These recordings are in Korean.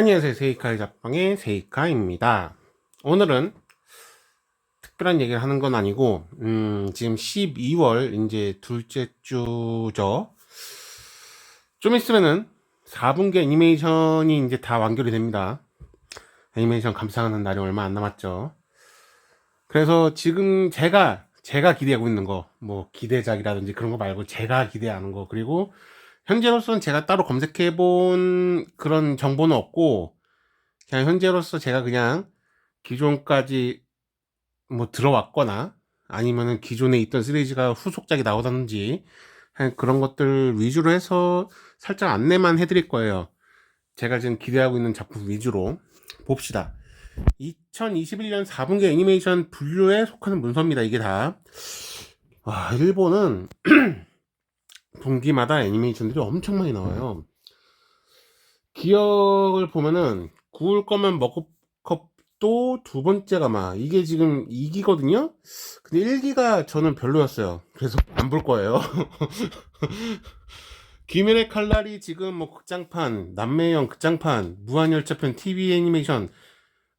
안녕하세요. 세이카의 잡방의 세이카입니다. 오늘은 특별한 얘기를 하는 건 아니고, 음, 지금 12월 이제 둘째 주죠. 좀 있으면은 4분기 애니메이션이 이제 다 완결이 됩니다. 애니메이션 감상하는 날이 얼마 안 남았죠. 그래서 지금 제가, 제가 기대하고 있는 거, 뭐 기대작이라든지 그런 거 말고 제가 기대하는 거, 그리고 현재로서는 제가 따로 검색해 본 그런 정보는 없고, 그냥 현재로서 제가 그냥 기존까지 뭐 들어왔거나, 아니면은 기존에 있던 시리즈가 후속작이 나오다든지, 그런 것들 위주로 해서 살짝 안내만 해드릴 거예요. 제가 지금 기대하고 있는 작품 위주로 봅시다. 2021년 4분기 애니메이션 분류에 속하는 문서입니다. 이게 다. 와, 일본은 분기마다 애니메이션들이 엄청 많이 나와요. 기억을 보면은 구울 거면 머그컵도 두 번째가 막 이게 지금 2기거든요. 근데 1기가 저는 별로였어요. 그래서 안 볼 거예요. 귀멸의 칼날이 지금 뭐 극장판, 남매형 극장판, 무한열차편 TV 애니메이션,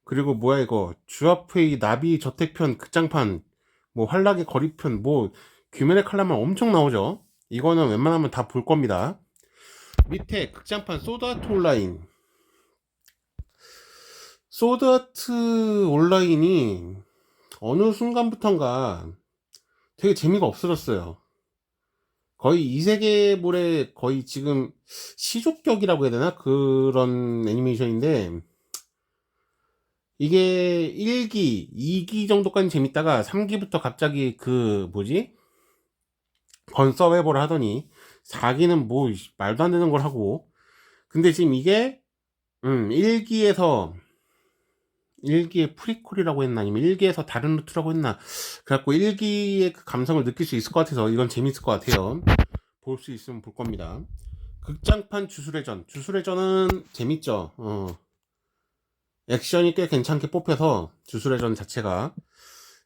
그리고 뭐야 이거 주합회의 나비 저택편 극장판, 뭐 환락의 거리편, 뭐 귀멸의 칼날만 엄청 나오죠. 이거는 웬만하면 다 볼 겁니다. 밑에 극장판 소드아트 온라인. 소드아트 온라인이 어느 순간부턴가 되게 재미가 없어졌어요. 거의 이 세계물의 거의 지금 시족격이라고 해야 되나? 그런 애니메이션인데, 이게 1기, 2기 정도까지 재밌다가 3기부터 갑자기 그, 뭐지? 건서웨버를 하더니 4기는 뭐 말도 안 되는 걸 하고. 근데 지금 이게 음 1기에서 1기의 프리콜이라고 했나? 아니면 1기에서 다른 루트라고 했나? 그래갖고 1기의 그 감성을 느낄 수 있을 것 같아서 이건 재밌을 것 같아요. 볼 수 있으면 볼 겁니다. 극장판 주술회전. 주술회전은 재밌죠. 어. 액션이 꽤 괜찮게 뽑혀서 주술회전 자체가.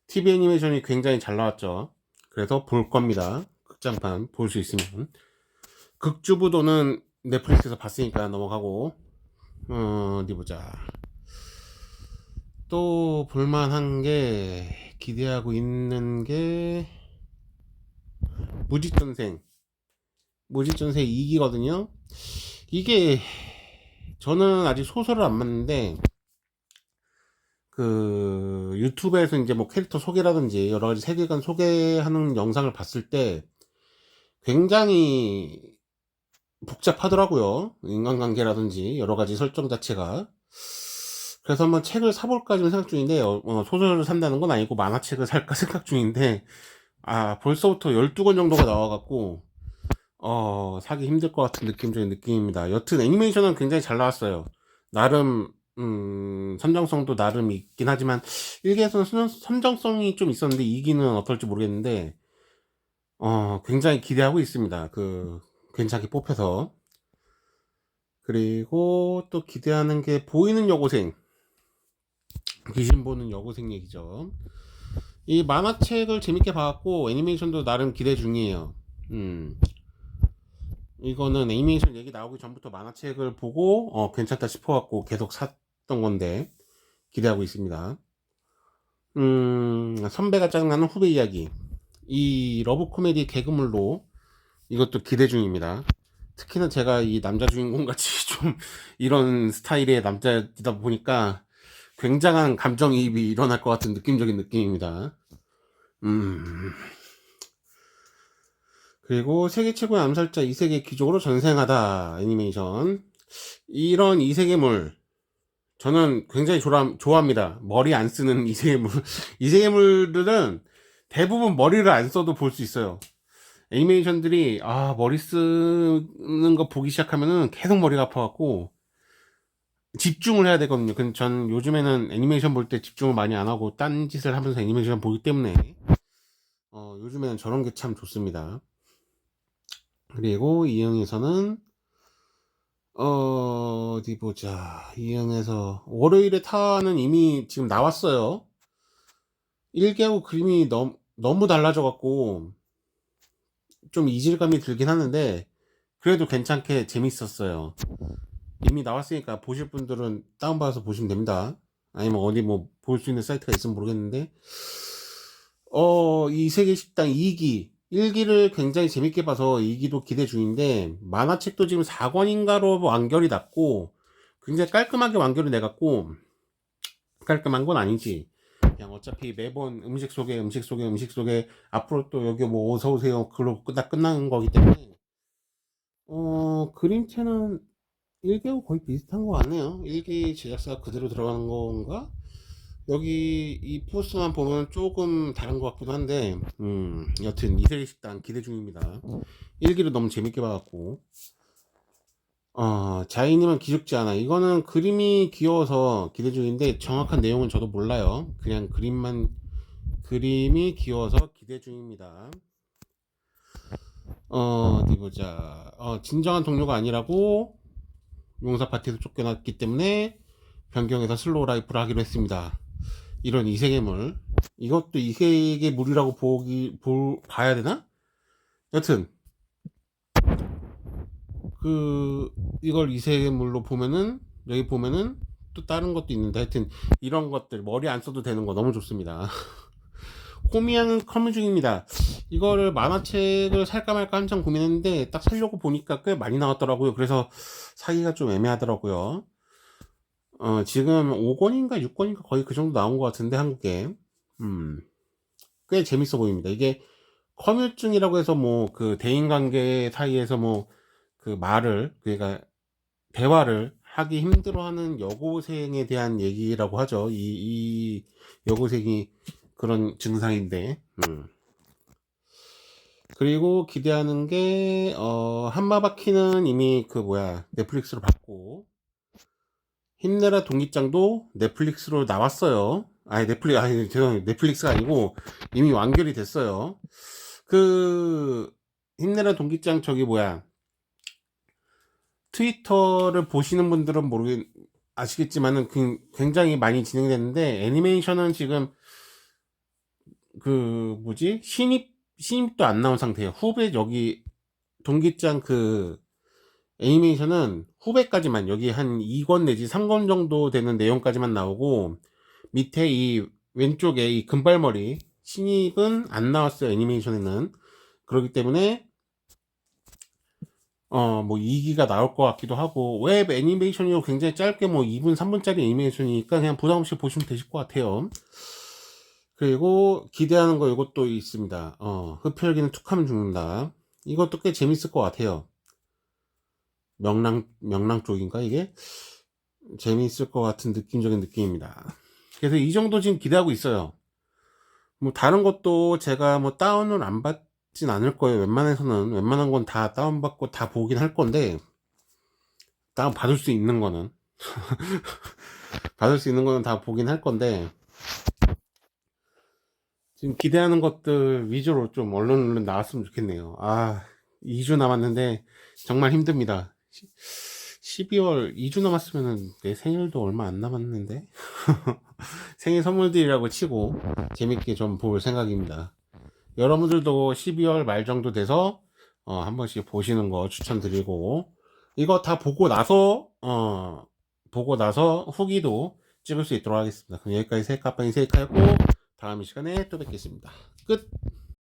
TV 애니메이션이 굉장히 잘 나왔죠. 그래서 볼 겁니다 극장판 볼 수 있으면. 극주부도는 넷플릭스에서 봤으니까 넘어가고. 어, 어디 보자. 또 볼만한 게 기대하고 있는 게 무직전생. 무직전생 2기거든요. 이게 저는 아직 소설을 안 봤는데 그 유튜브에서 이제 뭐 캐릭터 소개라든지 여러 가지 세계관 소개하는 영상을 봤을 때 굉장히 복잡하더라고요. 인간관계라든지 여러 가지 설정 자체가. 그래서 한번 책을 사볼까 좀 생각 중인데, 어, 어, 소설을 산다는 건 아니고 만화책을 살까 생각 중인데, 아, 벌써부터 12권 정도가 나와갖고, 어, 사기 힘들 것 같은 느낌적인 느낌입니다. 여튼 애니메이션은 굉장히 잘 나왔어요. 나름, 음, 선정성도 나름 있긴 하지만, 1기에서는 선정성이 좀 있었는데, 2기는 어떨지 모르겠는데, 어, 굉장히 기대하고 있습니다. 그, 괜찮게 뽑혀서. 그리고 또 기대하는 게 보이는 여고생. 귀신 보는 여고생 얘기죠. 이 만화책을 재밌게 봐갖고 애니메이션도 나름 기대 중이에요. 음. 이거는 애니메이션 얘기 나오기 전부터 만화책을 보고 어, 괜찮다 싶어갖고 계속 샀던 건데 기대하고 있습니다. 음, 선배가 짜증나는 후배 이야기. 이 러브 코미디 개그물로 이것도 기대 중입니다. 특히나 제가 이 남자 주인공 같이 좀 이런 스타일의 남자이다 보니까 굉장한 감정이입이 일어날 것 같은 느낌적인 느낌입니다. 음. 그리고 세계 최고의 암살자 이세계 귀족으로 전생하다 애니메이션. 이런 이세계물 저는 굉장히 좋아, 좋아합니다. 머리 안 쓰는 이세계물. 이세계물들은 대부분 머리를 안 써도 볼 수 있어요. 애니메이션들이 아 머리 쓰는 거 보기 시작하면은 계속 머리가 아파갖고 집중을 해야 되거든요. 근데 전 요즘에는 애니메이션 볼 때 집중을 많이 안 하고 딴 짓을 하면서 애니메이션 보기 때문에 어, 요즘에는 저런 게 참 좋습니다. 그리고 이영에서는 어, 어디 보자. 이영에서 월요일에 타는 이미 지금 나왔어요. 1개하고 그림이 너무 너무 달라져갖고 좀 이질감이 들긴 하는데 그래도 괜찮게 재밌었어요. 이미 나왔으니까 보실 분들은 다운받아서 보시면 됩니다. 아니면 어디 뭐 볼 수 있는 사이트가 있으면 모르겠는데, 어, 이 세계 식당 2기, 1기를 굉장히 재밌게 봐서 2기도 기대 중인데, 만화책도 지금 4권인가로 완결이 났고, 굉장히 깔끔하게 완결이 돼갖고, 깔끔한 건 아니지. 그냥 어차피 매번 음식 속에 음식 속에 음식 속에 앞으로 또 여기 뭐 어서 오세요. 그러고 끝나 끝나는 거기 때문에. 어 그림체는 1개하고 거의 비슷한 것 같네요. 1기 제작사가 그대로 들어가는 건가? 여기 이 포스만 보면 조금 다른 것 같기도 한데 음 여튼 이세리 식당 기대 중입니다. 1기를 너무 재밌게 봐갖고 어, 자이님은 기죽지 않아. 이거는 그림이 귀여워서 기대 중인데 정확한 내용은 저도 몰라요. 그냥 그림만 그림이 귀여워서 기대 중입니다. 어, 어디 보자. 어, 진정한 동료가 아니라고 용사 파티에서 쫓겨났기 때문에 변경해서 슬로우 라이프를 하기로 했습니다. 이런 이세계 물. 이것도 이세계 물이라고 보기, 볼, 봐야 되나? 여튼, 그 이걸 이세계물로 보면은 여기 보면은 또 다른 것도 있는데 하여튼 이런 것들 머리 안 써도 되는 거 너무 좋습니다. 코미양은 커뮤 중입니다. 이거를 만화책을 살까 말까 한참 고민했는데 딱 살려고 보니까 꽤 많이 나왔더라고요. 그래서 사기가 좀 애매하더라고요. 어, 지금 5권인가 6권인가 거의 그 정도 나온 것 같은데 한국에 음, 꽤 재밌어 보입니다. 이게 커뮤증이라고 해서 뭐 그 대인관계 사이에서 뭐 그 말을 그러니까 대화를 하기 힘들어하는 여고생에 대한 얘기라고 하죠. 이, 이 여고생이 그런 증상인데. 음. 그리고 기대하는 게 어, 한마바퀴는 이미 그 뭐야 넷플릭스로 봤고 힘내라 동기장도 넷플릭스로 나왔어요. 아니 넷플릭 아니 죄송해요 넷플릭스가 아니고 이미 완결이 됐어요. 그 힘내라 동기장 저기 뭐야 트위터를 보시는 분들은 모르겠 아시겠지만은 그- 굉장히 많이 진행됐는데 애니메이션은 지금 그 뭐지 신입 신입도 안 나온 상태예요. 후배 여기 동기장 그 애니메이션은 후배까지만 여기 한 2권 내지 3권 정도 되는 내용까지만 나오고 밑에 이 왼쪽에 이 금발머리 신입은 안 나왔어요 애니메이션에는 그렇기 때문에 어, 뭐 2기가 나올 것 같기도 하고 웹 애니메이션이요 굉장히 짧게 뭐 2분 3분짜리 애니메이션이니까 그냥 부담 없이 보시면 되실 것 같아요. 그리고 기대하는 거 이것도 있습니다. 어, 흡혈귀는 툭 하면 죽는다. 이것도 꽤 재밌을 것 같아요. 명랑 명랑 쪽인가 이게 재미있을 것 같은 느낌적인 느낌입니다. 그래서 이 정도 지금 기대하고 있어요. 뭐 다른 것도 제가 뭐 다운을 안 받 진 않을 거예요. 웬만해서는 웬만한 건 다 다운 받고 다 보긴 할 건데 다운 받을 수 있는 거는 받을 수 있는 거는 다 보긴 할 건데 지금 기대하는 것들 위주로 좀 얼른 얼른 나왔으면 좋겠네요. 아 2주 남았는데 정말 힘듭니다. 12월 2주 남았으면은 내 생일도 얼마 안 남았는데 생일 선물들이라고 치고 재밌게 좀 볼 생각입니다. 여러분들도 12월 말 정도 돼서 어, 한 번씩 보시는 거 추천드리고 이거 다 보고 나서 어, 보고 나서 후기도 찍을 수 있도록 하겠습니다. 그럼 여기까지 세카빵이 세카였고 다음 시간에 또 뵙겠습니다. 끝.